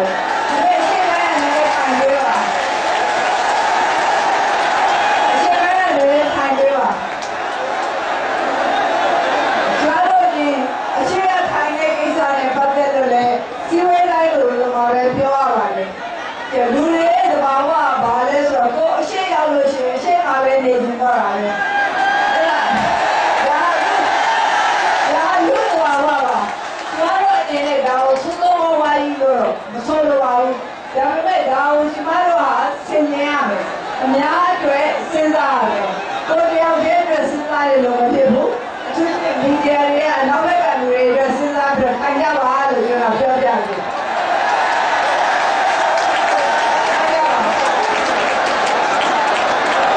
တ်သက်လို့လည်းစီဝေးတိုင်းလိုလိုမှာပဲပြောရပါတယ်။ဒီလူတွေရဲ့သဘာဝကဘာလဲဆိုတော့ကိုယ်အရှိရောက်လို့ရှိရင်အရှိမှာပဲနေနေတော့တာပဲ။အဲ့ဒါဒါဒါလူ့သဘာဝပါ။ကျမတို့အနေနဲ့ဒါကိုသုံးသုံးဝါးဝါးကြီးလို့မဆိုလိုပါဘူး။ဒါပေမဲ့ဒါကိုကျမတို့ဟာဆင်ခြင်ရမယ်။အများအတွက်စဉ်းစားရမယ်။ကိုယ်တယောက်တည်းအတွက်စဉ်းစားရလို့မဖြစ်ဘူး။အထူးသဖြင့်မီဒီယာတွေကနောက်ဘက်ကလူတွေအတွက်စဉ်းစားပြီးတော့ထိုင်ကြပါလို့ကျွန်တော်ပြောပြတယ်။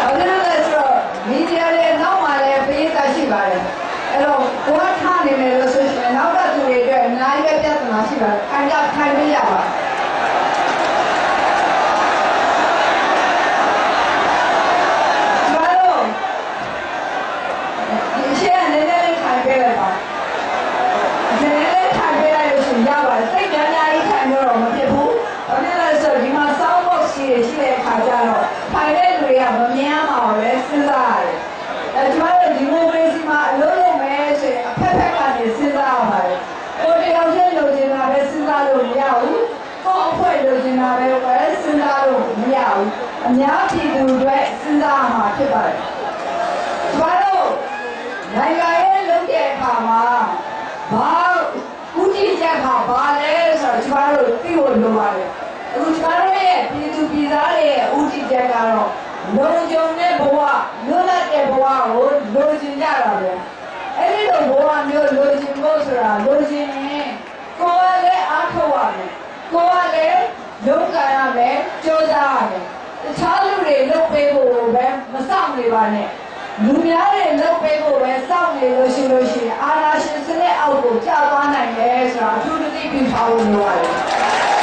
ဘာလို့လဲဆိုတော့မီဒီယာတွေနောက်မှာလည်းပေးတာရှိပါတယ်အဲ့တော့ကိုယ်ကထားနေမယ်လို့ဆိုရင်နောက်ကသူတွေအတွက်အများ ကြီးပဲပြဿနာရှိပါတယ်ခံကြခံပေးရပါကျမတို့ဒီရှေ့အနေနဲ့လေးခံပေးလိုက်ပါဒီနေ့လေးခံပေးလိုက်လို့ရှိရင်ရပါတယ်စိတ်များများကြီးခံတော့မဖြစ်ဘူးဘာဖြစ်လဲဆိုတော့ဒီမှာ sound box ရှိရရှိတဲ့အခါကျတော့ထိုင်တဲ့လူတွေကမမြင်အောင်ပဲစဉ်းစားရတယ်အဲကျမတို့ဒီမိုကရေစီမှာအလုပ်လုပ်မယ်ဆိုရင်အဖက်ဖက်ကနေစဉ်းစားရပါတယ်ကိုယ်တယောက်ချင်းလိုချင်တာပဲစဉ်းစားလို့မရဘူးကိုယ်အဖွဲ့လိုချင်တာပဲပဲစဉ်းစားလို့မရဘူးအများပြည်သူတွေစဉ်းစားရမှာဖြစ်ပါတယ်ကျမတို့နိုင်ငံရေးလုပ်တဲ့အခါမှာဘာဥတီချက်ကဘာလဲဆိုတော့ကျမတို့သိဖို့လိုပါတယ်အခုကျမတို့ရဲ့ပြည်သူပြည်သားတွေရဲ့ဥတီချက်ကတော့ လုံခြုံတဲ့ဘဝလွတ်လပ်တဲ့ဘဝကိုလိုချင်ကြတာပဲအဲ့ဒီလိုဘဝမျိုးလိုချင်ဖို့ဆိုတာလိုချင်ရင်ကိုယ်ကလည်းအားထုတ်ရမယ်ကိုယ်ကလည်းလုပ်ကြရမယ်ကြိုးစားရမယ်တခြားလူတွေလုပ်ပေးဖို့ပဲမစောင့်နေပါနဲ့လူများတွေလုပ်ပေးဖို့ပဲစောင့်နေလို့ရှိလို့ရှိရင်အာနာရှင်စနစ်အောက်ကိုကြာသွားနိုင်တယ်ဆိုတာအထူးသတိပြုထားဖို့လိုပါတယ်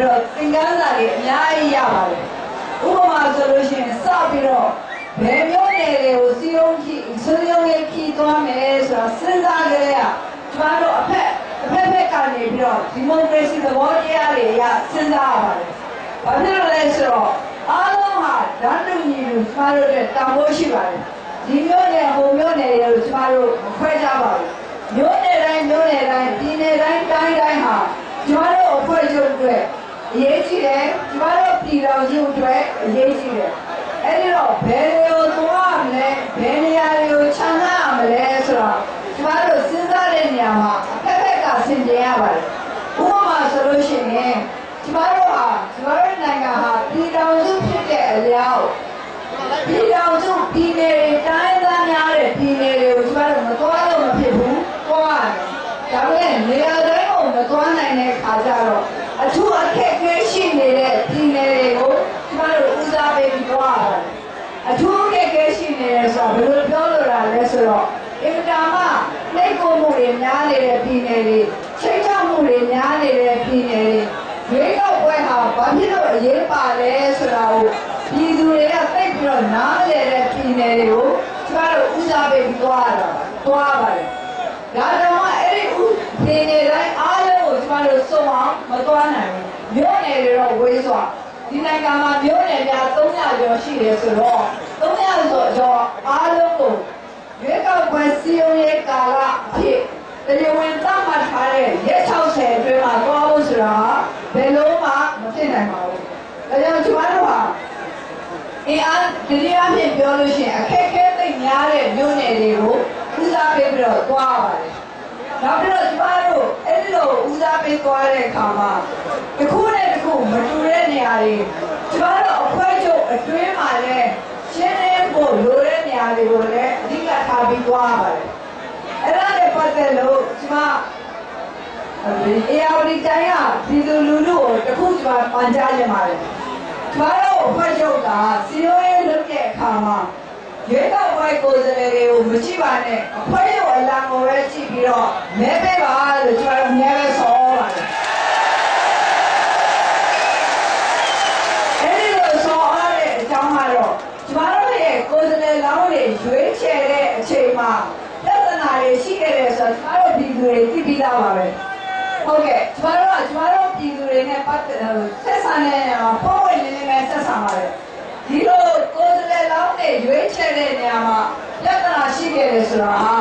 ပတ်သက်ပြီးတော့သင်ခန်းစာတွေအများကြီးရပါတယ်။ဥပမာဆိုလို့ရှိရင်စပြီးတော့ဘယ်မျိုးနယ်တွေကိုစီယုံကြီးစီယုံရေးကြီးသွားမယ်ဆိုတာစဉ်းစားကြရကျမတို့အဖက်အဖက်ဖက်ကနေပြီးတော့ဒီမိုကရေစီသဘောတရားတွေအရစဉ်းစားရပါတယ်။ဘာဖြစ်လို့လဲဆိုတော့အားလုံးဟာဓာတ်တူညီလို့ကျမတို့အတွက်တန်ဖိုးရှိပါတယ်။ဒီမျိုးနယ်ဟိုမျိုးနယ်တွေကိုကျမတို့မခွဲကြပါဘူး။မျိုးနယ်တိုင်းမျိုးနယ်တိုင်းပြည်နယ်တိုင်းတိုင်းတိုင်းဟာကျမတို့အဖွဲ့ချုပ်အတွက် အရေးကြီးတယ်ကျမတို့ပြည်တော်စုအတွက်အရေးကြီးတယ်အဲ့ဒီတော့ဘယ်လိုသွားမလဲဘယ်နေရာတွေကိုခြံရမလဲဆိုတော့ကျမတို့စဉ်းစားတဲ့နေရာမှာအဖက်ဖက်ကဆင်ခြင်ရပါတယ်ဥပမာဆိုလို့ရှိရင်ကျမတို့ဟာကျမတို့နိုင်ငံဟာပြည်တော်စုဖြစ်တဲ့အလျောက်ပြည်တော်စုပြည်နယ်တွေတိုင်းသားများတဲ့ပြည်နယ်တွေကိုကျမတို့မသွားလို့မဖြစ်ဘူး။သွားရတယ်။ဒါပေမဲ့နေရာတိုင်းကိုမသွားနိုင်တဲ့အခါကျတော့အထူးအခက်အခဲရှိနေတဲ့ပြည်နယ်တွေကိုကျမတို့ဦးစားပေးပြီးသွားရတယ်။အထူးအခက်အခဲရှိနေတယ်ဆိုတော့ဘယ်လိုပြောလို့ရလဲဆိုတော့အင်တာမနှိပ်ကိုမှုတွေများနေတဲ့ ပြည်နယ်တွေချိတ်ချမှုတွေများနေတဲ့ပြည်နယ်တွေရွေးကောက်ပွဲဟာဘာဖြစ်လို့အရေးပါလဲဆိုတာကိုပြည်သူတွေကတိတ်ပြီးတော့နားမလည်တဲ့ပြည်နယ်တွေကိုကျမတို့ဦးစားပေးပြီးသွားတာသွားပါတယ်။ဒါကြောင့်အဲ့ဒီဦးပြည်နယ်တိုင်းအားလုံးကိုကျမတို့စုံအောင်မသွားနိုင်ဘူး။မြို့နယ်တွေတော့ဝေးစွာဒီနိုင်ငံမှာမြို့နယ်များ300ကျော်ရှိတယ်ဆိုတော့300ကျော်ကျော်အားလုံးကိုရွေးကောက်ပွဲစီယုံရေးကာလအဖြစ်တရားဝင်သတ်မှတ်ထားတဲ့ရက်60အတွင်းမှာသွားဖို့ဆိုတာဘယ်လို့မှမဖြစ်နိုင်ပါဘူး။ဒါကြောင့်ကျမတို့ဟာ အင်းအား ဒီနေ့အဖြစ်ပြောလို့ရှိရင်အခက်အခဲသိပ်များတဲ့မြို့နယ်တွေကိုဦးစားပေးပြီးတော့သွားပါတယ်။နောက်ပြီးတော့ကျမတို့အဲ့ဒီလိုဦးစားပေးသွားတဲ့အခါမှာတစ်ခုနဲ့တစ်ခုမတူတဲ့နေရာတွေကျမတို့အဖွဲ့ချုပ်အတွင်းမှာလည်းရှင်းလင်းဖို့လိုတဲ့နေရာတွေကိုလည်းအဓိကထားပြီးသွားပါတယ်။အဲ့ဒါနဲ့ပတ်သက်လို့ကျမအေယာဝတီတိုင်းကပြည်သူလူထုကိုတစ်ခုကျမပန်ကြားချင်ပါတယ်။ ကျမတို့အဖွဲ့ချုပ်ကစီရိုးရေးလုပ်တဲ့အခါမှာရွေးကောက်ပွဲကိုယ်စားလှယ်တွေကိုမကြည့်ပါနဲ့အဖွဲ့ရုပ်အလံကိုပဲကြည့်ပြီးတော့မဲပေးပါလို့ကျွန်တော်မဲပဲဆော်ပါတယ်အဲဒီလိုဆော်ရတဲ့အကြောင်းကတော့ကျွန်တော်တို့ရဲ့ကိုယ်စားလှယ်လောင်းတွေရွေးချယ်တဲ့အချိန်မှာပြဿနာတွေရှိခဲ့တယ်ဆိုတော့ကျွန်တော်တို့ဒီလူတွေသိပြီးသားပါပဲဟုတ်ကဲ့ကျွန်တော်တို့ကကျွန်တော်တို့ပြည်သူတွေနဲ့ပတ်သက်ဆက်ဆံတဲ့ပုံဝင် နေနေနဲ့ဆက်ဆံပါတယ်ဒီလိုကိုယ်စားလှယ်လောင်းတွေရွေးချယ်တဲ့နေရာမှာပြဿနာရှိခဲ့တယ်ဆိုတာဟာ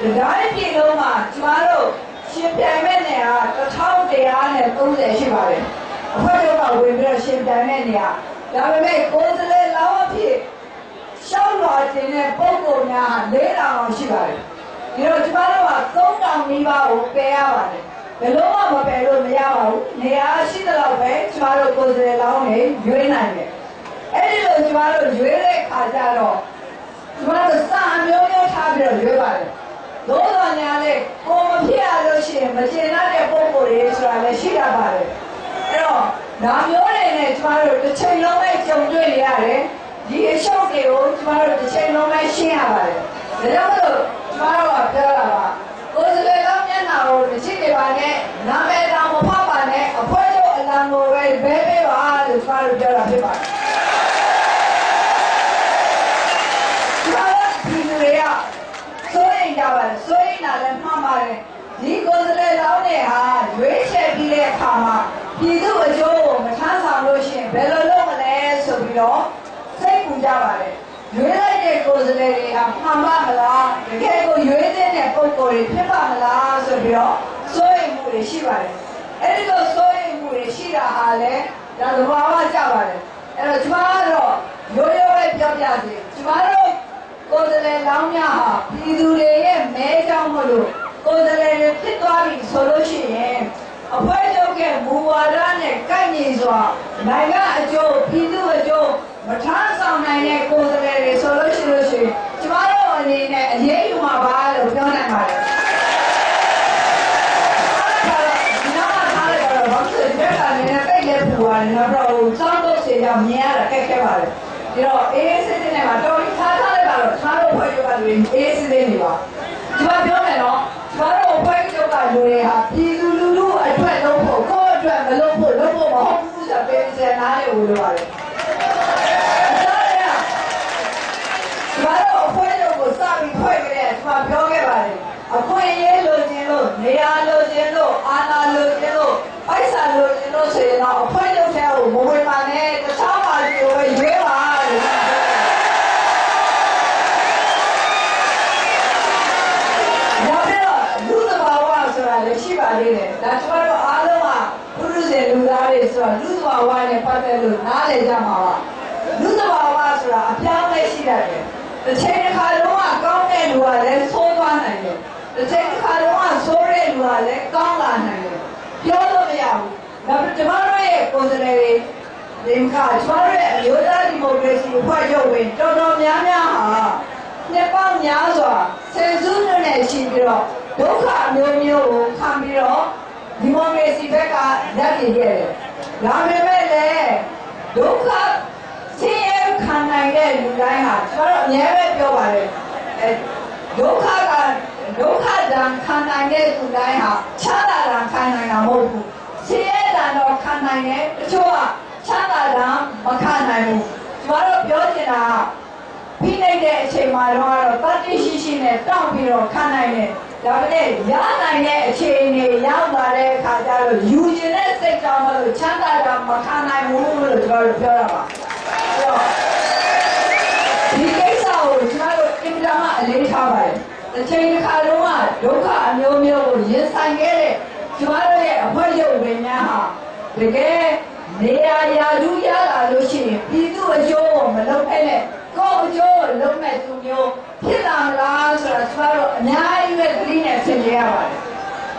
ဒီတိုင်းပြည်လုံးမှာကျွန်တော်တို့ရှင်ပြိုင်မဲ့နေရာ1130ရှိပါတယ်အဖွဲ့ချုပ်ကဝင်ပြီးတော့ရှင်ပြိုင်မဲ့နေရာဒါပေမဲ့ကိုယ်စားလှယ်လောင်းအဖြစ်ရှောက်တော်တင်တဲ့ပုံကုန်များ၄တောင်အောင်ရှိပါတယ်။ဒီတော့ကျမတို့က၃တောင်မိဘကိုပယ်ရပါတယ်။ ဘယ်လို့မှမပယ်လို့မရပါဘူး။နေရာရှိသလောက်ပဲကျမတို့ကိုယ်စားလှယ်လောင်းနေရွေးနိုင်တယ်။အဲ့ဒီလိုကျမတို့ရွေးတဲ့ခါကျတော့ကျမတို့စာအမျိုးမျိုးထားပြီးတော့ရွေးပါတယ်။သို့တော်ညာလေကိုမဖြစ်ရလို့ရှိရင်မကျေနပ်တဲ့ပုံကိုယ်တွေဆိုတာလည်းရှိရပါတယ်။အဲ့တော့ဒါမျိုးတွေနဲ့ကျမတို့တစ်ချိန်လုံးပဲကြုံတွေ့နေရတယ်။ဒီအရှုပ်တွေကိုကျမတို့တစ်ချိန်လုံးပဲရှင်းရပါတယ်။ဒါကြောင့်မလို့ကျမတို့ကပြောတာပါ။ကိုယ်စ လေလောင်းမျက်နှာကိုတစ်ချိန်နေပါနဲ့နာမည်တောင်မဖောက်ပါနဲ့အဖွဲချုပ်အလံကိုပဲဘဲပေးပါလို့ကျမတို့ပြောတာဖြစ်ပါတယ်။ကျမတို့ဒီလူတွေကစိုးရိမ်ကြပါတယ်။စိုးရိမ်တာလည်းမှန်ပါတယ်။ဒီကိုယ်စလေလောင်းတွေဟာရွေးချယ်ပြီးတဲ့အခါမှာပြည်သူအကျိုးကိုမထမ်းဆောင်လို့ရှိရင်ဘယ်လိုလုပ်မလဲဆိုပြီးတော့စိတ်ပူကြပါလေ ရွေးလိုက်တဲ့ကိုယ်စားလှယ်တွေကမှန်ပါမလားတကယ်ကိုရွေးတဲ့ပုံကိုယ်တွေဖြစ်ပါမလားဆိုပြီးတော့စိုးရိမ်မှုတွေရှိပါတယ်အဲ့ဒီလိုစိုးရိမ်မှုတွေရှိတာဟာလည်းဒါသဘာဝကြပါတယ်အဲ့တော့ကျမကတော့ရိုးရိုးပဲပြောပြစီကျမတို့ကိုယ်စားလှယ်လောင်းများဟာပြည်သူတွေရဲ့မဲကြောင့်မလို့ကိုယ်စားလှယ်တွေဖြစ်သွားပြီဆိုလို့ရှိရင်အဖွဲ့ချုပ်ကမူဝါဒနဲ့ကိုက်ညီစွာနိုင်ငံအကျိုးပြည်သူအကျိုးမထမ်းဆောင်နိုင်တဲ့ကိုယ်စားလှယ်တွေ ဆိုလို့ရှိလို့ရှိရင်ကျမတို့အနေနဲ့အရေးယူမှာပါလို့ပြောနိုင်ပါတယ်ဒီနောက်မှာထားလိုက်တော့ဘာလို့လဲဒါကနေနဲ့တိတ်လဲပူပါတယ်နော်တော့စောင်းတော့စေရမြင်ရတာခက်ခဲပါတယ်ဒီတော့အေးစစ်စစ်နဲ့မှာတော်ပြီးထားထားလိုက်ပါတော့ထားလို့ဖွဲ့ချုပ်ကလူအေးစစ်စစ်နေပါဒီမှာပြောမယ်နော်ကျမတို့ဖွဲ့ချုပ်ကလူတွေဟာပြည်သူလူထုအတွက်လုံးဖို့ကိုယ့်အတွက်မလုပ်ဖို့လုပ်ဖို့မဟုတ်ဘူးဆိုပေးစနားရလို့ပြောပါတယ်ကျမတို့အဖွဲ့ချုပ်ကိုစပြီးဖွဲ့ကြတဲ့ကျမပြောခဲ့ပါတယ် အခွင့်အရေးလိုချင်လို့နေရာလိုချင်လို့အာဏာလိုချင်လို့ပိုက်ဆံလိုချင်လို့ဆိုရင်တော့အဖွဲ့ချုပ်ထဲကိုမဝင်ပါနဲ့တခြားပါတီကိုပဲရွေးပါလို့ပြောတယ်နောက်ပြီးတော့လူသဘာဝဆိုတာလည်းရှိပါသေးတယ်ဒါကျမတို့အားလုံးကပုရုษေလူသားတွေဆိုတော့လူသဘာဝနဲ့ပတ်သက်လို့နားလည်ကြမှာပါလူသဘာဝဆိုတာအပြောင်းအလဲရှိတတ်တယ်တစ်ချိန်တစ်ခါလုံးကကောင်းတဲ့လူကလည်းဆိုးသွားနိုင် တယ်တစ်ချိန်တစ်ခါလုံးကဆိုးတဲ့လူကလည်းကောင်းလာနိုင်တယ်ပြောလို့မရဘူးဒါပေမဲ့ကျမတို့ရဲ့ကိုယ်စားလှယ်တွေဒီကကျမတို့ရဲ့အမျိုးသားဒီမိုကရေစီအဖွဲ့ချုပ်ဝင်တော်တော်များများဟာနှစ်ပေါင်းများစွာဆယ်စုနှစ်နဲ့ရှိပြီးတော့ဒုက္ခအမျိုးမျိုးကိုခံပြီးတော့ဒီမိုကရေစီဘက်ကလက်တည်ခဲ့တယ်ဒါပေမဲ့လည်းဒုက္ခဆင်းရဲခံနိုင်တဲ့လူတိုင်းဟာကျွန်တော်တို့အများပဲပြောပါတယ်အဲ ဒုက္ခကဒုက္ခဒဏ်ခံနိုင်တဲ့လူတိုင်းဟာချမ်းသာတာခံနိုင်တာမဟုတ်ဘူးဆင်းရဲဒဏ်တော့ခံနိုင်တယ်တချို့ကချမ်းသာတာမခံနိုင်ဘူးကျွန်တော်တို့ပြောချင်တာကပြီးနိုင်တဲ့အချိန်မှာတော့တတိရှိရှိနဲ့တောင့်ပြီးတော့ခံနိုင်တယ်ဒါပေမဲ့ရနိုင်တဲ့အခြေအနေရောက်လာတဲ့အခါကျတော့ယူကျင်တဲ့စိတ်ကြောင့်မလို့ချမ်းသာတာမခံနိုင်ဘူးလို့ကျွန်တော်တို့ပြောရပါအဲ့တော့ တယ်တစ်ချိန်တစ်ခါလုံးကဒုက္ခအမျိုးမျိုးကိုရင်ဆိုင်ခဲ့တဲ့ကျွန်တော်တို့ရဲ့အဖွဲ့ရုပ်ဝင်များဟာတကယ်နေရာရာလူရလာလို့ရှိရင်ပြည်သူအကျိုးကိုမလုပ်ဖက်နဲ့ကိုယ့်အကျိုးကိုလုပ်မဲ့သူမျိုးဖြစ်လာမလားဆိုတာကျွန်တော်တို့အများကြီးပဲသတိနဲ့ဆင်ခြင်ရပါတယ်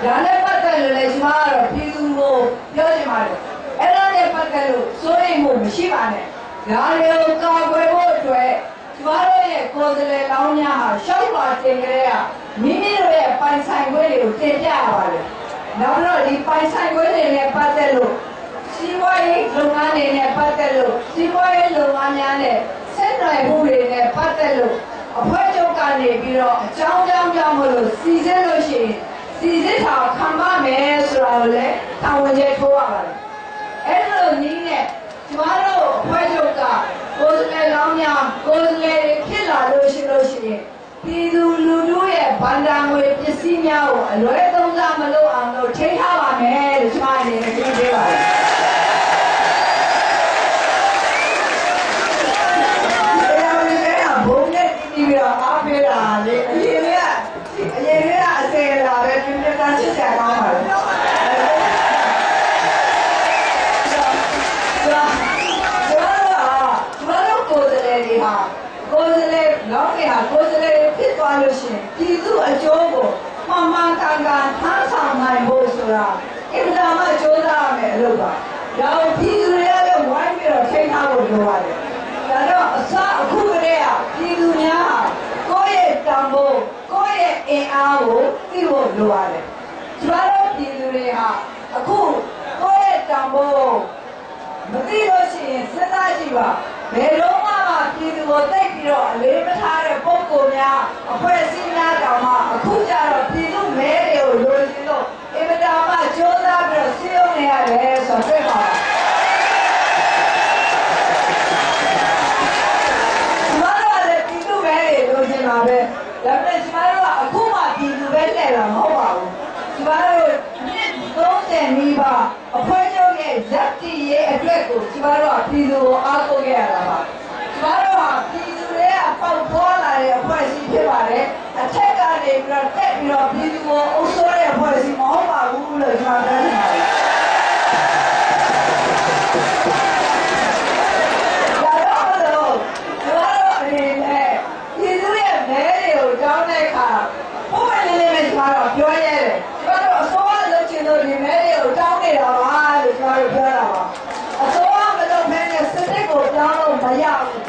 ။ဒါနဲ့ပတ်သက်လို့လည်းကျွန်တော်ကတော့ပြည်သူကိုပြောချင်ပါတယ်။အဲ့ဒါနဲ့ပတ်သက်လို့စိုးရိမ်မှုမရှိပါနဲ့။ဒါတွေကိုကာကွယ်ဖို့အတွက် ကျွန်တော်တို့ရဲ့ကိုယ်စားလှယ်လောင်းများဟာရှောက်ပါတင်ကြတဲ့ကမိမိတို့ရဲ့ပိုင်ဆိုင်ခွင့်တွေကိုတင်ပြရပါတယ်။နောက်တော့ဒီပိုင်ဆိုင်ခွင့်တွေနဲ့ပတ်သက်လို့စီးပွားရေးလုပ်ငန်းတွေနဲ့ပတ်သက်လို့စီးပွားရေးလုပ်ငန်းများနဲ့ဆက်နွယ်မှုတွေနဲ့ပတ်သက်လို့အဖွဲ့ချုပ်ကနေပြီးတော့အကြောင်းကြောင်းကြောင့်မလို့စီစစ်လို့ရှိရင်စီစစ်တာခံပါမယ်ဆိုတာကိုလည်းတာဝန်ကျထိုးရပါတယ်အဲ့လိုနည်းနဲ့ကျမတို့အဖွဲ့ချုပ် ကကိုယ်စားလှယ်လောင်းများကိုယ်စားလှယ်တွေဖြစ်လာလို့ရှိလို့ရှိရင်ပြည်သူလူထုရဲ့ဗန္ဒာငွေပစ္စည်းများကိုအလွဲသုံးစားမလုပ်အောင်လို့ထိန်းထားပါမယ်လို့ကျမအနေနဲ့ ပြည်သူအကျိုးကိုမှန်မှန်ကန်ကန်ထမ်းဆောင်နိုင်ဖို့ဆိုတာအင်တာမကြိုးစားရမယ်အလုပ်ပါ။ဒါကိုပြည်သူတွေကလည်းဝိုင်းပြီးတော့ထိန်းထားဖို့လိုပါတယ်။ဒါတော့အစအခုကတည်းကပြည်သူများဟာကိုယ့်ရဲ့တန်ဖိုးကိုယ့်ရဲ့အင်အားကိုသိဖို့လိုပါတယ်။ကျမတို့ပြည်သူတွေဟာအခုကိုယ့်ရဲ့တန်ဖိုးမသိလို့ရှိရင်စဉ်းစားကြည့်ပါ ဘယ်တော့မှမပြည်သူကိုတိတ်ပြီးတော့အလေးမထားတဲ့ပုံကိုယ်များအဖွဲ့အစည်းများတောင်မှအခုကျတော့ပြည်သူမဲတွေကိုလိုချင်လို့အင်မတန်မှကြိုးစားပြီးတော့စီးရုံးနေရတယ်ဆိုတော့တွေ့ပါလားကျမတို့ကလည်းပြည်သူပဲတွေလိုချင်တာပဲဒါပေမဲ့ကျမတို့ကအခုမှပြည်သူပဲလှည့်တာမဟုတ်ပါဘူးကျမတို့နှစ်30နီးပါးအဖွဲ့ ချုပ်ရဲ့ရက်တီရဲ့အတွက်ကိုကျမတို့ကပြည်သူကိုအားကိုးခဲ့ရတာပါကျမတို့ဟာပြည်သူတွေကပေါက်ပေါ်လာတဲ့အဖွဲ့အစည်းဖြစ်ပါတယ်အထက်ကနေပြီးတော့တက်ပြီးတော့ပြည်သူကိုအုပ်စိုးတဲ့အဖွဲ့အစည်းမဟုတ်ပါဘူးလို့ကျွန်တော်ပြောချင်ပါတယ်ဒါတော့မလို့ကျွန်တော်တို့အနေနဲ့ပြည်သူရဲ့မဲတွေကိုတောင်းတဲ့အခါဘုရားလေးလေးနဲ့ကျွန်တော်ပြောရတယ်ကျွန်တော်တို့အစိုးရလုပ်ချင်လို့ဒီမဲတွေကိုတောင်းနေတာပါ လို့ကျွန်တော်တို့ပြောတာပါအစိုးရမလုပ်ဘဲနဲ့စနစ်ကိုတောင်းလို့မရဘူး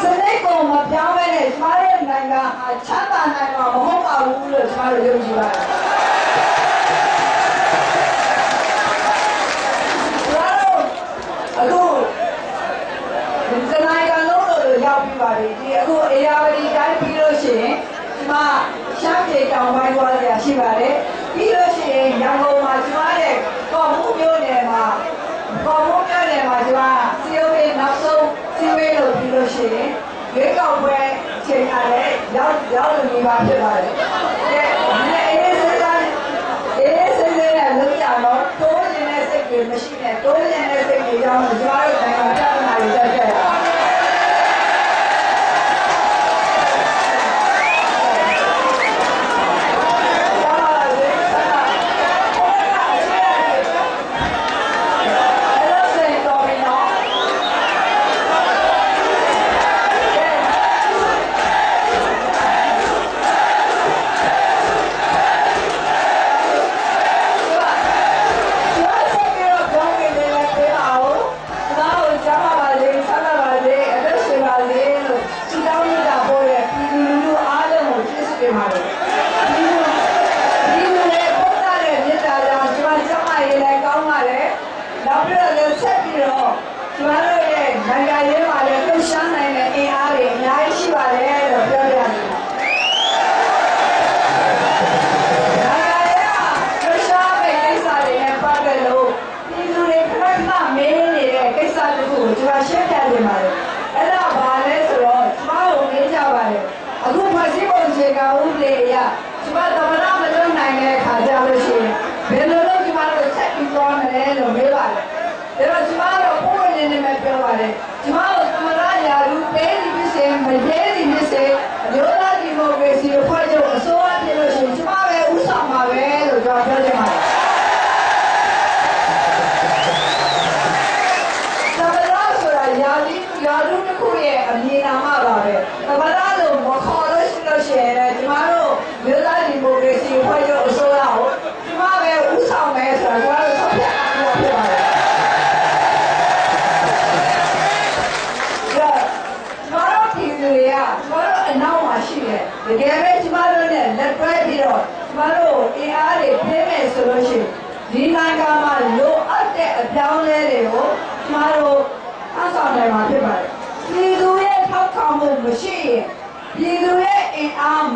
စနစ်ကိုမပြောင်းဘဲနဲ့ကျွန်တော်တို့နိုင်ငံဟာချမ်းသာနိုင်မှာမဟုတ်ပါဘူးလို့ကျွန်တော်တို့ယုံကြည်ပါတယ်ကျွန်တော်တို့အခုဒီစနိုက်ကလုံးလို့ရောက်ပြီးပါပြီဒီအခုအေယာဝတီတိုင်းပြီးလို့ရှိရင်ဒီမှာရှမ်းပြည်တောင်ပိုင်းသွားရရှိပါတယ်ပြီးလို့ရှိရင်ရန်ကုန်မှာကျမတဲ့ကော်မှုမျိုးနယ်မှာကော်မှုမျိုးနယ်မှာကျမစီယိုပေနောက်ဆုံး စီဝေးလို့ပြီးလို့ရှိရင်ရွေးကောက်ပွဲချိန်ရတယ်ရောက်ရောက်လို့နေပါဖြစ်ပါတယ်ကဲဒီအေးစကားအေးစကားနဲ့လုံးကြတော့တိုးနေတဲ့စိတ်တွေမရှိနဲ့တိုးနေတဲ့စိတ်တွေကြောင့်ကျမတို့နိုင်ငံပြဿနာတွေတက်ခဲ့တာ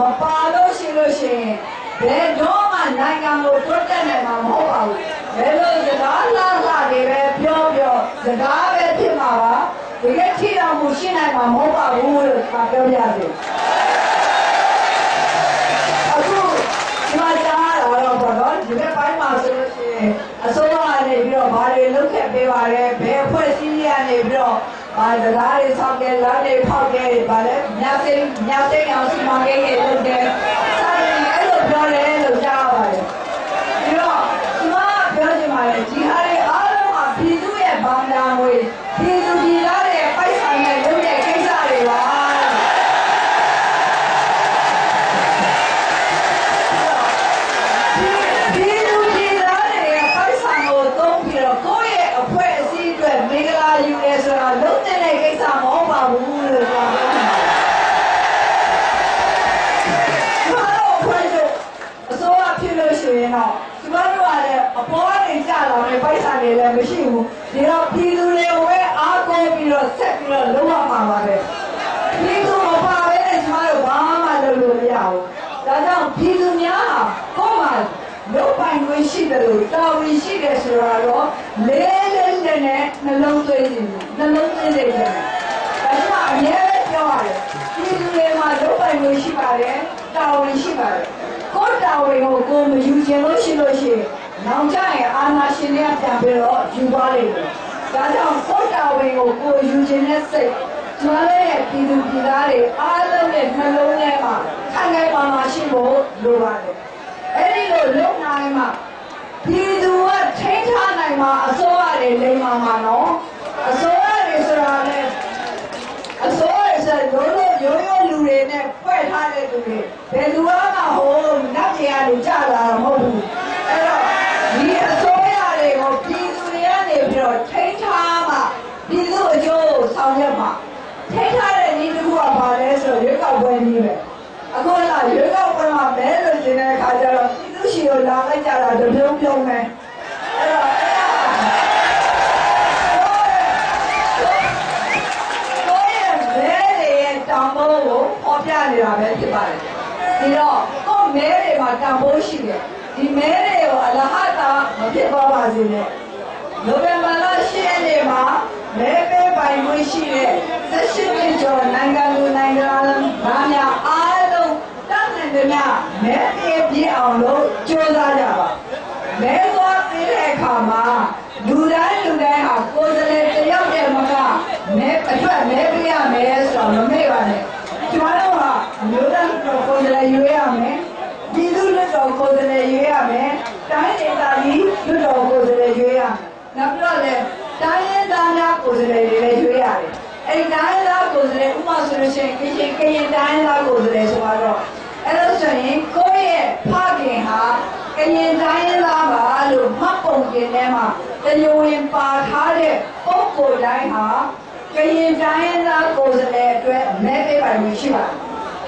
မပါလို့ရှိလို့ရှိရင်ဘယ်တော့မှနိုင်ငံကိုတွတ်တက်နိုင်မှာမဟုတ်ပါဘူးဘယ်လိုစကားလာလာတွေပဲပြောပြောစကားပဲဖြစ်မှာပါတကယ်ထိတော်မူရှိနိုင်မှာမဟုတ်ပါဘူးလို့ကျွန်တော်ပြောပြစေအခုဒီမှာကြားရတော့ဘောနော်ဒီဘက်ပိုင်းမှာဆိုလို့ရှိရင်အစိုးရကနေပြီးတော့ဘာတွေလုပ်ခဲ့ပေးပါလဲဘယ်အဖွဲ့အစည်းတွေကနေပြီးတော့ ဘာစကားတွေဆောက်တယ်လမ်းတွေဖောက်တယ်ဘာလဲညစိမ့်ညစိမ့်အောင်စီမံကိန်းတွေလုပ်တယ်စာရင်းအဲ့လိုပြောတယ်လို့ကြားရပါတယ်ဒီတော့ဒီမှာပြောချင်ပါတယ်ဒီဟာတွေအားလုံးကပြည်သူရဲ့ဗန္ဒာငွေ တော့ဒီဘက်တို့ကလည်းအပေါ်ကနေကြာလာတဲ့ပိုက်ဆံတွေလည်းမရှိဘူး။ဒီတော့ပြည်သူတွေကိုပဲအားကိုးပြီးတော့ဆက်ပြီးတော့လုံးဝမှာပါပဲ။ပြည်သူမပါဘဲနဲ့ကျမတို့ဘာမှလုပ်လို့မရဘူး။ဒါကြောင့်ပြည်သူများဟာကိုယ်မှာလုတ်ပိုင်ခွင့်ရှိတယ်လို့တာဝန်ရှိတယ်ဆိုတော့လေးလေးနဲ့နဲ့နှလုံးသွင်းနေတယ်နှလုံးသွင်းနေတယ်ဒါကြောင့်အများကြီးပြောရတယ်ဒီလူတွေမှာလုတ်ပိုင်ခွင့်ရှိပါတယ်တာဝန်ရှိပါတယ် ကိုယ်တာဝန်ကိုကိုယ်မယူခြင်းလို့ရှိလို့ရှိရင်နောက်ကျရင်အာဏာရှင်တွေကပြန်ပြီးတော့ယူသွားလိမ့်မယ်ဒါကြောင့်ကိုယ်တာဝန်ကိုကိုယ်ယူခြင်းနဲ့စိတ်ကျွန်တော်ရဲ့ပြည်သူပြည်သားတွေအားလုံးရဲ့နှလုံးထဲမှာခိုင်ခိုင်မာမာရှိဖို့လိုပါတယ်အဲ့ဒီလိုလုံနိုင်မှာပြည်သူကထိန်းထားနိုင်မှာအစိုးရတွေလိမ့်မှာမှာနော်အစိုးရတွေဆိုတာလေအစိုးရဆိုရိုးရိုးရိုးရိုးလူတွေနဲ့ဖွဲ့ထားတဲ့လူတွေ ဘယ်လူကမှဟိုနတ်ပြည်ကနေကြလာတာမဟုတ်ဘူးအဲ့တော့ဒီအစိုးရတွေကိုပြည်သူတွေကနေပြီးတော့ထိန်းထားမှာပြည်သူအကျိုးဆောင်ရွက်မှာထိန်းထားတဲ့ဤတစ်ခုကဘာလဲဆိုတော့ရွေးကောက်ပွဲနည်းပဲအခုလာရွေးကောက်ပွဲမှာမဲလို့ရှင်တဲ့အခါကျတော့ပြည်သူရှိကိုလာလိုက်ကြတာတပြုံးပြုံးပဲအဲ့တော့ကိုယ့်ရဲ့မဲတွေရဲ့တန်ဖိုးကိုပေါ်ပြနေတာပဲဖြစ်ပါတယ် ဒီတော့ကိုယ့်မဲတွေမှာတန်ဖိုးရှိတယ်ဒီမဲတွေကိုအလဟတာမဖြစ်သွားပါစေနဲ့နိုဝင်ဘာလ10ရက်နေ့မှာမဲပေးပိုင်ခွင့်ရှိတဲ့သက်ရှိပြည်ကျော်နိုင်ငံလူနိုင်ငံသားများအားလုံးတတ်နိုင်တဲ့များမဲပေးပြအောင်လို့ကြိုးစားကြပါမဲသွားပေးတဲ့အခါမှာလူတိုင်းလူတိုင်းဟာကိုယ်စလဲတယောက်တည်းမကမဲအတွက်မဲပေးရမယ်ဆိုတော့မမေ့ပါနဲ့ ကျွန်တော်တို့ဟာမျိုးသားတော်ကိုယ်စလဲရွေးရမယ်ပြည်သူ့လက်တော်ကိုယ်စလဲရွေးရမယ်တိုင်းဒေသကြီးလွတ်တော်ကိုယ်စလဲရွေးရမယ်နောက်ပြီးတော့လည်းတိုင်းရင်းသားများကိုယ်စလဲတွေလည်းရွေးရတယ်အဲ့ဒီတိုင်းရင်းသားကိုယ်စလဲဥပမာဆိုလို့ရှိရင်ကရင်ကရင်တိုင်းရင်းသားကိုယ်စလဲဆိုတော့အဲ့လိုဆိုရင်ကိုယ့်ရဲ့ဖခင်ဟာကရင်တိုင်းရင်းသားပါလို့မှတ်ပုံတင်ထဲမှာတရားဝင်ပါထားတဲ့ပုံကိုယ်တိုင်းဟာ ကရင်တိုင်းရင်းသားကိုယ်စလဲအတွက်မဲပေးပိုင်မှုရှိပါ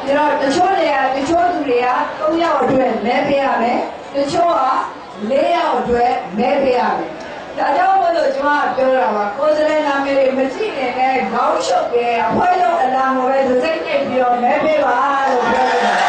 တယ်ဒါတော့တချို့တွေကတချို့သူတွေက၃ယောက်အတွက်မဲပေးရမယ်တချို့က၄ယောက်အတွက်မဲပေးရမယ်ဒါကြောင့်မလို့ကျွန်မပြောတာပါကိုယ်စလဲနာမည်တွေမကြည့်နေနဲ့ခေါင်းရှုပ်တယ်အဖွဲလုံးအလာကိုပဲသူစိတ်ညစ်ပြီးတော့မဲပေးပါလို့ပြောတ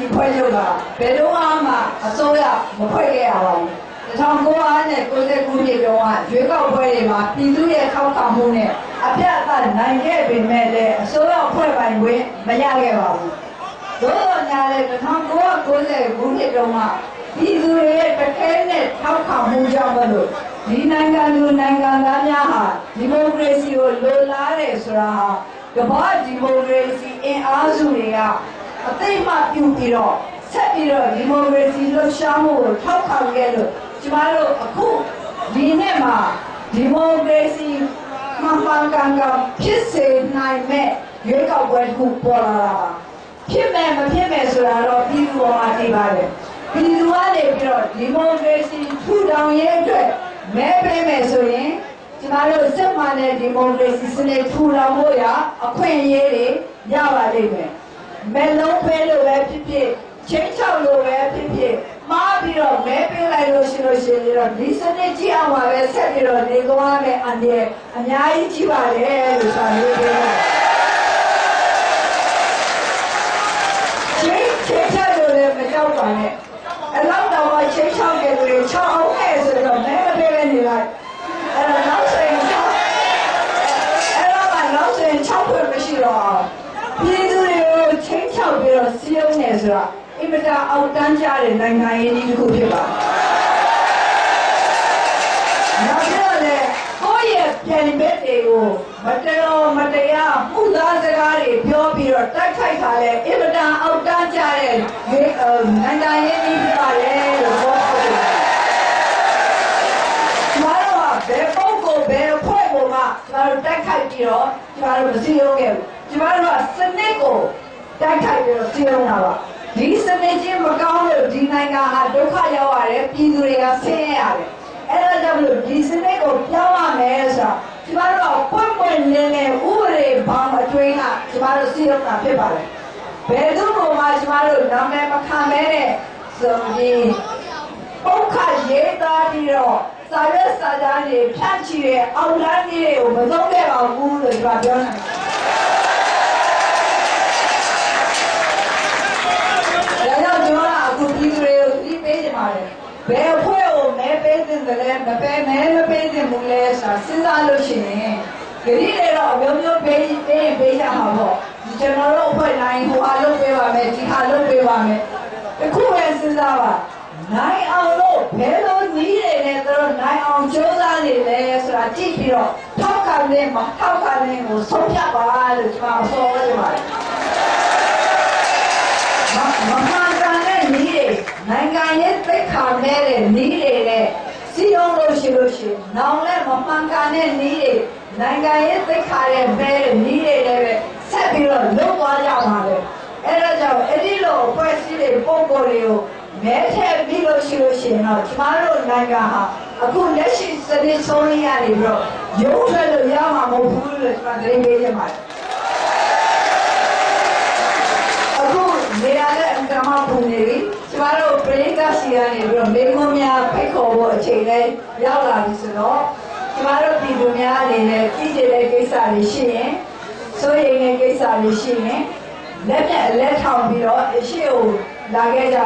ဒီမိုကရေစီဖွဲ့ချုပ်တာဘယ်တော့မှအစိုးရမဖွဲ့ခဲ့ရပါဘူး1990ခုနှစ်တုန်းကရွေးကောက်ပွဲတွေမှာပြည်သူရဲ့ထောက်ခံမှုနဲ့အပြတ်အသတ်နိုင်ခဲ့ပေမဲ့လည်းအစိုးရဖွဲ့ပိုင်ခွင့်မရခဲ့ပါဘူး။သို့တော်ညာလည်း1990ခုနှစ်တုန်းကပြည်သူတွေရဲ့တခဲနဲ့ထောက်ခံမှုကြောင့်မလို့ဒီနိုင်ငံလူနိုင်ငံသားများဟာဒီမိုကရေစီကိုလိုလားတယ်ဆိုတာဟာကမ္ဘာဒီမိုကရေစီအင်အားစုတွေက အသိမှပြုပြီးတော့ဆက်ပြီးတော့ဒီမိုကရေစီလှုပ်ရှားမှုကိုထောက်ခံခဲ့လို့ကျမတို့အခုဒီနေ့မှာဒီမိုကရေစီမှန်မှန်ကန်ကန်ဖြစ်စေနိုင်မဲ့ရွေးကောက်ပွဲတစ်ခုပေါ်လာတာပါဖြစ်မယ်မဖြစ်မယ်ဆိုတာတော့ပြည်သူပေါ်မှာတည်ပါတယ်ပြည်သူကနေပြီးတော့ဒီမိုကရေစီထူထောင်ရေးအတွက်မဲပေးမယ်ဆိုရင်ကျမတို့စစ်မှန်တဲ့ဒီမိုကရေစီစနစ်ထူထောင်ဖို့ရအခွင့်အရေးတွေရပါလိမ့်မယ်။ မဲလုံးဖဲလို့ပဲဖြစ်ဖြစ်ချင်းချောက်လို့ပဲဖြစ်ဖြစ်မှားပြီးတော့မဲပေးလိုက်လို့ရှိလို့ရှိရင်တော့ဒီစနစ်ကြီးအောင်ပါပဲဆက်ပြီးတော့နေသွားမယ်အန်ဒီအများကြီးကြီးပါတယ်လို့ဆိုလို့ပြောတယ်ချင်းချင်းချောက်လို့လည်းမကြောက်ပါနဲ့အလောက်တော့ချင်းချောက်တယ်လို့ချောက်အောင်ခဲ့ဆိုတော့မဲမပေးပဲနေလိုက်အဲ့တော့နောက်ဆိုရင်ချောက် အဲ့တော့ကနောက်ဆိုရင်6ဖွင့်မရှိတော့ပြည်သူတွေကိုချင်းချောက် ပြီးတော့စီးရုံးနေဆိုတာအင်မတန်အောက်တန်းကြတဲ့နိုင်ငံရေးကြီးတစ်ခုဖြစ်ပါနောက်ပြီးတော့လေကိုယ့်ရဲ့ပြန်ဘက်တွေကိုမတော်မတရားပူသားစကားတွေပြောပြီးတော့တိုက်ခိုက်တာလေအင်မတန်အောက်တန်းကြတဲ့နိုင်ငံရေးကြီးဖြစ်ပါလေလို့ပြောပါတယ်ကျမတို့ကဘယ်ပုံကိုဘယ်အဖွဲ့ကိုမှကျမတို့တိုက်ခိုက်ပြီးတော့ကျမတို့မစည်းရုံးခဲ့ဘူးကျမတို့ကစနစ်ကို တိုက်ခိုက်ပြီးတော့စည်းရုံးတာပါဒီစနစ်ချင်းမကောင်းလို့ဒီနိုင်ငံဟာဒုက္ခရောက်ရတယ်ပြည်သူတွေကဆင်းရဲရတယ်အဲ့ဒါကြောင့်မလို့ဒီစနစ်ကိုပြောင်းရမယ်ဆိုတော့ကျမတို့ကပွင့်ပွင့်လင်းလင်းဥပဒေဘောင်အတွင်းကကျမတို့စည်းရုံးတာဖြစ်ပါတယ်ဘယ်သူမှကျမတို့နာမည်မခံမဲတဲ့ဆိုပြီးပုတ်ခရေးသားပြီးတော့စာရွက်စာတမ်းတွေဖြန့်ချီတဲ့အောက်လမ်းကြီးတွေကိုမသုံးခဲ့ပါဘူးလို့ကျွန်တော်ပြောနိုင်တယ်။ဒါကြောင့်ကျွန်တော်ကအခုပြည်သူတွေကိုဒီပေးကြပါတယ်။ဘယ်အဖွဲ့ကိုမဲ ပေးတင်တယ်လဲမပေးမဲမပေးတင်ဘူးလဲဆိုတာစဉ်းစားလို့ရှိရင်ဂရီတွေတော့အမျိုးမျိုးပေးပေးပေးရမှာပေါ့ဒီကျွန်တော်တို့အဖွဲ့တိုင်းဟိုအားလုပ်ပေးပါမယ်ဒီအားလုပ်ပေးပါမယ်တခုပဲစဉ်းစားပါနိုင်အောင်လို့ဘယ်လိုနည်းတွေနဲ့သူတို့နိုင်အောင်ကြိုးစားနေလဲဆိုတာကြည့်ပြီးတော့ထောက်ခံနေမထောက်ခံနေကိုဆုံးဖြတ်ပါလို့ကျွန်တော်ဆိုရပါတယ်မမမှန်ကန်တဲ့နည်းတွေနိုင်ငံရေးသိက္ခာမဲ့တဲ့နည်းတွေနဲ့စီ အောင်လို့ရှိလို့ရှိရင်နောင်လည်းမမှန်ကန်တဲ့နည်းတွေနိုင်ငံရေးသိက္ခာရဲ့ဘဲတဲ့နည်းတွေလည်းပဲဆက်ပြီးတော့လုပ်သွားကြပါပဲအဲ့ဒါကြောင့်အဲ့ဒီလိုအဖွဲ့အစည်းတွေပုံပေါ်တွေကိုမဲထည့်ပြီးလို့ရှိလို့ရှိရင်တော့ကျမတို့နိုင်ငံဟာအခုလက်ရှိစနစ်ဆုံးရရနေပြီးတော့ရုပ်ထွက်လို့ရမှာမဟုတ်ဘူးလို့ကျွန်တော်သတင်းပေးရပါတယ်အခုနေရာနဲ့အမှန်မှပုံနေပြီကျ မတို့ပရိသတ်စီကနေပြီးတော့မေခွန်းများဖိတ်ခေါ်ဖို့အချိန်လေးရောက်လာပြီဆိုတော့ကျမတို့ပြည်သူများအနေနဲ့ပြည်ကျတဲ့ကိစ္စတွေရှိရင်စိုးရိမ်တဲ့ကိစ္စတွေရှိရင်လက်နဲ့လက်ထောင်ပြီးတော့အရှိကိုလာခဲ့ကြ